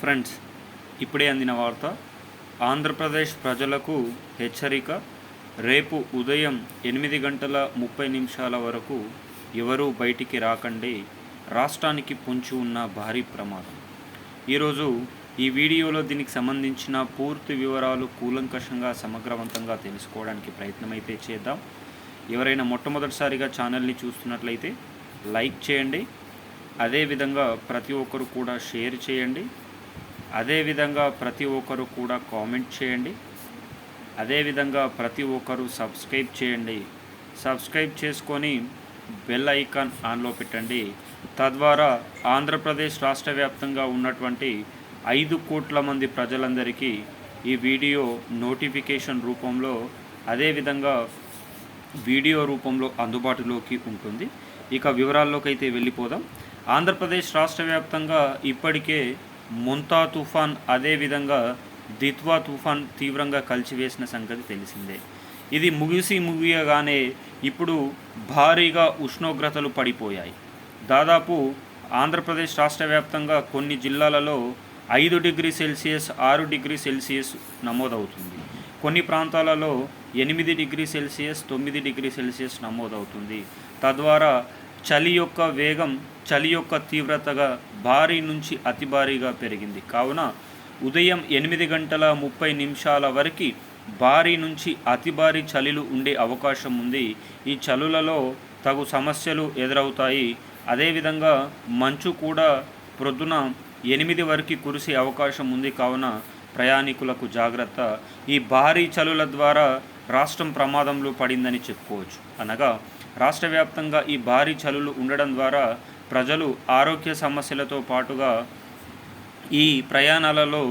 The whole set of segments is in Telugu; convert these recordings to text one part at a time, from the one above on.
ఫ్రెండ్స్ ఇప్పుడే అందిన వార్త. ఆంధ్రప్రదేశ్ ప్రజలకు హెచ్చరిక. రేపు ఉదయం ఎనిమిది గంటల ముప్పై నిమిషాల వరకు ఎవరూ బయటికి రాకండి. రాష్ట్రానికి పొంచి ఉన్న భారీ ప్రమాదం. ఈరోజు ఈ వీడియోలో దీనికి సంబంధించిన పూర్తి వివరాలు కూలంకషంగా సమగ్రవంతంగా తెలుసుకోవడానికి ప్రయత్నమైతే చేద్దాం. ఎవరైనా మొట్టమొదటిసారిగా ఛానల్ని చూస్తున్నట్లయితే లైక్ చేయండి. అదేవిధంగా ప్రతి ఒక్కరు కూడా షేర్ చేయండి. అదేవిధంగా ప్రతి ఒక్కరు కూడా కామెంట్ చేయండి. అదేవిధంగా ప్రతి ఒక్కరు సబ్స్క్రైబ్ చేయండి. సబ్స్క్రైబ్ చేసుకొని బెల్ ఐకాన్ ఆన్లో పెట్టండి. తద్వారా ఆంధ్రప్రదేశ్ రాష్ట్ర వ్యాప్తంగా ఉన్నటువంటి ఐదు కోట్ల మంది ప్రజలందరికీ ఈ వీడియో నోటిఫికేషన్ రూపంలో అదేవిధంగా వీడియో రూపంలో అందుబాటులోకి ఉంటుంది. ఇక వివరాల్లోకి అయితే వెళ్ళిపోదాం. ఆంధ్రప్రదేశ్ రాష్ట్ర వ్యాప్తంగా ఇప్పటికే ముంతా తుఫాన్ అదేవిధంగా దిత్వా తుఫాన్ తీవ్రంగా కలిసివేసిన సంగతి తెలిసిందే. ఇది ముగిసి ముగియగానే ఇప్పుడు భారీగా ఉష్ణోగ్రతలు పడిపోయాయి. దాదాపు ఆంధ్రప్రదేశ్ రాష్ట్ర వ్యాప్తంగా కొన్ని జిల్లాలలో ఐదు డిగ్రీ సెల్సియస్ ఆరు డిగ్రీ సెల్సియస్ నమోదవుతుంది. కొన్ని ప్రాంతాలలో ఎనిమిది డిగ్రీ సెల్సియస్ తొమ్మిది డిగ్రీ సెల్సియస్ నమోదవుతుంది. తద్వారా చలి యొక్క వేగం చలి యొక్క తీవ్రతగా భారీ నుంచి అతి భారీగా పెరిగింది. కావున ఉదయం ఎనిమిది గంటల ముప్పై నిమిషాల వరకు భారీ నుంచి అతి భారీ చలిలు ఉండే అవకాశం ఉంది. ఈ చలులలో తగు సమస్యలు ఎదురవుతాయి. అదేవిధంగా మంచు కూడా ప్రొద్దున ఎనిమిది వరకు కురిసే అవకాశం ఉంది. కావున ప్రయాణికులకు జాగ్రత్త. ఈ భారీ చలుల ద్వారా రాష్ట్రం ప్రమాదంలో పడిందని చెప్పుకోవచ్చు. అనగా రాష్ట్ర వ్యాప్తంగా ఈ భారీ చలులు ఉండడం ద్వారా ప్రజలు ఆరోగ్య సమస్యలతో పాటుగా ఈ ప్రయాణాలలో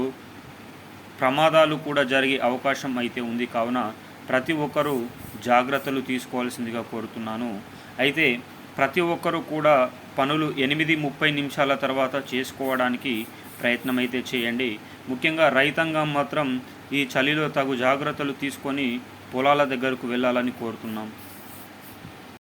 ప్రమాదాలు కూడా జరిగే అవకాశం అయితే ఉంది. కావున ప్రతి ఒక్కరూ జాగ్రత్తలు తీసుకోవాల్సిందిగా కోరుతున్నాను. అయితే ప్రతి ఒక్కరూ కూడా పనులు ఎనిమిది ముప్పై నిమిషాల తర్వాత చేసుకోవడానికి ప్రయత్నం అయితే చేయండి. ముఖ్యంగా రైతాంగం మాత్రం ఈ చలిలో తగు జాగ్రత్తలు తీసుకొని పొలాల దగ్గరకు వెళ్ళాలని కోరుతున్నాం.